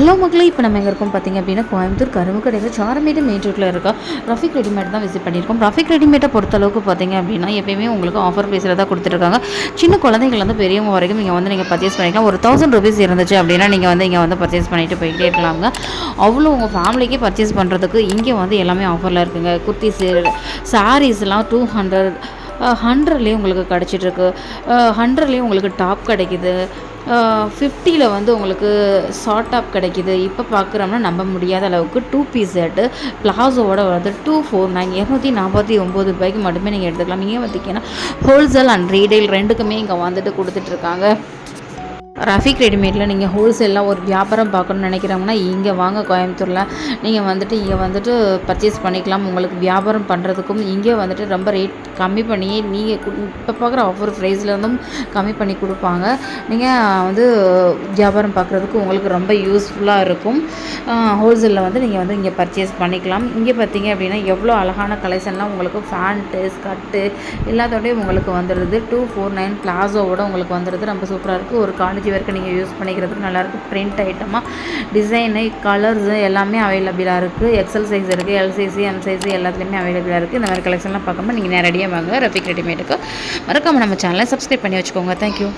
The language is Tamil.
ஹலோ மக்களே இப்போ நம்ம எங்கே இருக்கோம் பார்த்தீங்க அப்படின்னா கோயம்புத்தூர் கரும்பு கடையில் சாரமேடு மெயின் ரோட்டில் இருக்க ரஃபிக் ரெடிமேட் தான் விசிட் பண்ணியிருக்கோம். ரஃபிக் ரெடிமேட்டை பொறுத்தளவுக்கு அளவுக்கு அப்படின்னா எப்பயுமே உங்களுக்கு ஆஃபர் ப்ரைஸில் தான் கொடுத்துருக்காங்க. சின்ன குழந்தைங்கள்லேருந்து பெரியவங்க வரைக்கும் நீங்கள் வந்து நீங்கள் பர்ச்சேஸ் பண்ணிக்கலாம். ஒரு தௌசண்ட் ருபீஸ் இருந்துச்சு அப்படின்னா நீங்கள் வந்து இங்கே வந்து பர்ச்சேஸ் பண்ணிட்டு போயிட்டே இருக்கலாங்க. அவ்வளோ உங்கள் ஃபேமிலிக்கே பர்ச்சேஸ் பண்ணுறதுக்கு இங்கே வந்து எல்லாமே ஆஃபரில் இருக்குங்க. குர்த்திஸு சாரீஸ்லாம் டூ ஹண்ட்ரட் ஹண்ட்ரட்லேயும் உங்களுக்கு கிடச்சிட்ருக்கு ஹண்ட்ரட்லேயும் உங்களுக்கு டாப் கிடைக்குது. ஃபிஃப்டியில் வந்து உங்களுக்கு ஷார்ட் டாப் கிடைக்கிது. இப்போ பார்க்குறோம்னா நம்ப முடியாத அளவுக்கு டூ பீஸ் செட்டு பிளாசோவோட வருது டூ ஃபோர் நைன் இரநூத்தி நாற்பத்தி ஒம்பது ரூபாய்க்கு மட்டுமே நீங்கள் எடுத்துக்கலாம். நீங்கள் பார்த்தீங்கன்னா ஹோல்சேல் அண்ட் ரீடெயில் ரெண்டுக்குமே இங்கே வந்துட்டு கொடுத்துட்ருக்காங்க ரஃபிக் ரெடிமேடில் நீங்கள் ஹோல்சேலில் ஒரு வியாபாரம் பார்க்கணும்னு நினைக்கிறவங்கன்னா இங்கே வாங்க கோயம்புத்தூரில். நீங்கள் வந்துட்டு இங்கே வந்துட்டு பர்ச்சேஸ் பண்ணிக்கலாம். உங்களுக்கு வியாபாரம் பண்ணுறதுக்கும் இங்கே வந்துட்டு ரொம்ப ரேட் கம்மி பண்ணி நீங்கள் இப்போ பார்க்குற ஆஃபர் ப்ரைஸ்லேருந்தும் கம்மி பண்ணி கொடுப்பாங்க. நீங்கள் வந்து வியாபாரம் பார்க்குறதுக்கு உங்களுக்கு ரொம்ப யூஸ்ஃபுல்லாக இருக்கும். ஹோல்சேலில் வந்து நீங்கள் வந்து இங்கே பர்ச்சேஸ் பண்ணிக்கலாம். இங்கே பார்த்தீங்க அப்படின்னா எவ்வளோ அழகான கலெக்ஷன்லாம் உங்களுக்கு ஃபேண்ட்டு ஸ்கர்ட்டு எல்லாத்தோடய உங்களுக்கு வந்துடுது. டூ ஃபோர் நைன் பிளாசோவோட உங்களுக்கு வந்துடுது. ரொம்ப சூப்பராக இருக்குது ஒரு காலேஜ் வரைக்கும் நீங்கள் யூஸ் பண்ணிக்கிறதுக்கு நல்லாயிருக்கும் பிரிண்ட் ஐட்டமாக டிசைனு கலர்ஸு எல்லாமே அவைலபிளாக இருக்குது எக்ஸல் சைஸ் இருக்குது எல் சைஸு எம் சைஸு எல்லாத்துலேயுமே அவைலபிளாக இருக்குது இந்த மாதிரி கலெக்ஷன்லாம் பார்க்கும்போது நீங்கள் நேரடியாக வாங்க. ரஃபிக் ரெடிமேடுக்கு மறக்காமல் நம்ம சேனலை சப்ஸ்கிரைப் பண்ணி வச்சுக்கோங்க. தேங்க்யூ